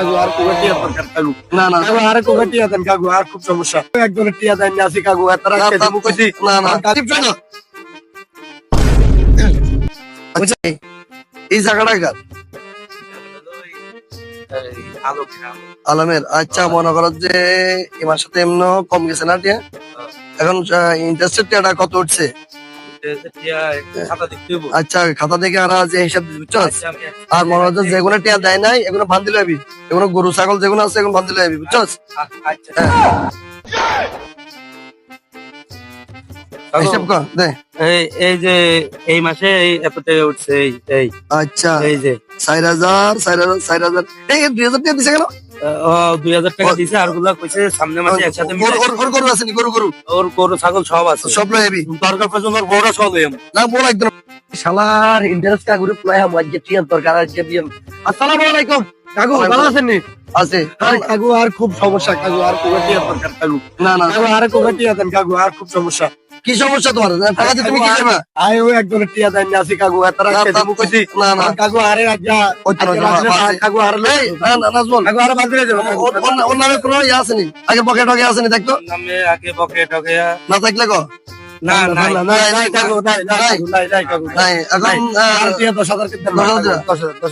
কাকু আর কোবে টিয়া দরকার কাকু। না না। কাকু আর কোবে টিয়া দেন কাকু আর খুব সমস্যা। একজনের টিয়া দেন না আসি কাকু এত রাখতে না, কইছি না না। কাকু, না আচ্ছা এই জায়গাটা কার আলমের আচ্ছা মনে করো যে এমার সাথে এমন কম গেছে না টিয়া? এখন ইন্টারেস্টেড টিয়াটা কত উঠছে। আচ্ছা খাতা থেকে আর যে হিসাব বুঝছস আচ্ছা, আর মনে হচ্ছে যেগুলো টিয়া দেয় নাই এগুলো বান্ধি লবি এগুলো গরু ছাগল যেগুলো আছে এগুলো বান্ধি লবি বুঝছস আচ্ছা। হিসাব কর দে। এই যে এই মাসে এই এত টাকা উঠছে এই আচ্ছা। এই যে। চার হাজার চার হাজার চার হাজার। এই দুই হাজার টাকা দিছে কেন? দুই হাজার টাকা দিছে আরগুলা কইছে সামনে মাসে একসাথে মিলে গরু- গরু- গরু- গরু আছে গরু গরু? ওর গরু ছাগল সব আছে। সব লয় হেবি দরকার পর্যন্ত ওর বড় সব হইম না বল একদম। শালার ইন্টারেস্ট কা গ্রুপ লয় হাম আজকে টিয়ার দরকার আজকে দিম আসসালামু আলাইকুম। কাকু ভালো আছেন নি? আছে। কাকু আর খুব সমস্যা কাকু আর দরকার কাকু? না না। আর দেন কাকু আর খুব সমস্যা। কি সমস্যা তোমার? টাকা দিয়ে তুমি কি করবে আয় ও একজনের টিয়া দেন না আসি কাকু রাখতে দিমু কইছি। না না। কাকু আরে রাজা। কাকু আর এই, না না নাজমুল কাকু আর বাদ দিয়ে যাব। ওর- নামে কোনো ইয়ে আসেনি আগে পকেট টকে আসেনি দেখতো নামে আগে বকে টকে না থাকলে না না না না নাই কাকু নাই নাই নাই নাই। কাকু নাই এখন টিয়া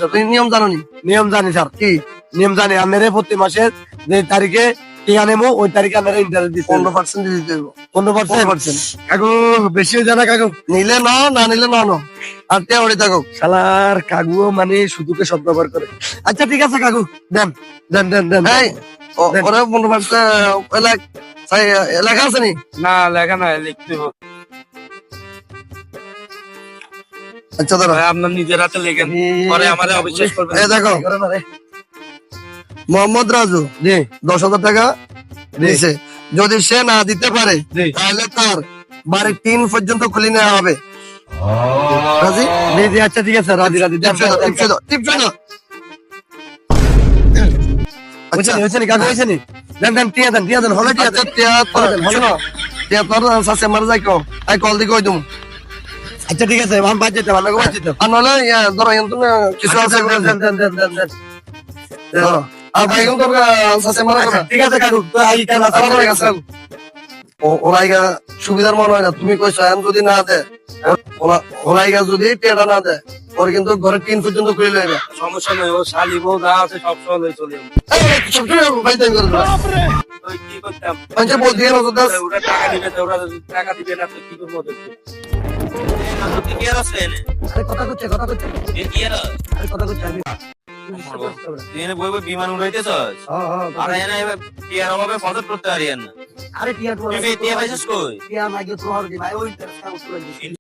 তুমি নিয়ম জানো নি? নিয়ম জানি স্যার। কি? নিয়ম জানি। আপনার প্রতি মাসের যে তারিখে টিয়া নেব ওই তারিখে আপনারা ইন্টারেস্ট দিচ্ছেন পনেরো পার্সেন্ট দিতে পনেরো পার্সেন্ট কাকু বেশি হয়ে যায় না কাকু নিলে ন না নিলে ন ন আর টিয়া ওড়ে থাকো শালার কাকুও মানে শুধুকে শব্দ ব্যবহার করে আচ্ছা ঠিক আছে কাকু দেন দেন দেন দেন এই পনেরো পার্সেন্ট এলাকা আছে নি না লেখা না লিখতে হইব আচ্ছা ভাই, আপনার নিজের হাতে লেখেন পরে আমারে অবিশ্বাস করবেন দেখো মোহাম্মদ রাজু জি। দশ হাজার টাকা দিয়েছে যদি সে না দিতে পারে তাহলে তার বাড়ির টিন পর্যন্ত খুলে নেওয়া হবে। রাজি? জি জি আচ্ছা ঠিক আছে রাজি রাজি। টিপসে আচ্ছা, হয়েছে নি, কাকু হয়েছে নি? দেন দেন টিয়া দেন টিয়া দেন হলে টিয়া দেন। টিয়া দেন, হলে শোনো, টিয়া তোর শাশে মারা যাই কো। আই কল দি কই। আচ্ছা ঠিক আছে আমি বাদ যেতে ভালো বাদ যেতে আর নইলে, ধরো, কিছু আছে দেন দেন। দেন দেন দেন দেন ধরো। আর বাইকেও তোর, আহ, শাশে মারা আচ্ছা, যাবে। ঠিক আছে কাকু। তো আই কেন আমার হয়ে গেছে। ও- ওরা ইগা সুবিধার মনে হয় না তুমি কইছো এখন যদি না দে ও- ওরা- ওরা ইগা যদি টিয়াটা না দেয় ওর কিন্তু ঘরের টিন পর্যন্ত খুলে লইবে। সমস্যা নেই ও শালি বউ যা আছে সব লই চলে টাকা দিবে না কি করব কথা করছে কথা করছে কথা করছে এনে বই বই বিমান উড়াইতেছস? হ্যাঁ হ্যাঁ আর এনে টিয়ার অভাবে ফজর করতে পারি না। আরে টিয়া তুই টিয়া পাইছিস কই? টিয়া মাগে তো ভাই ওই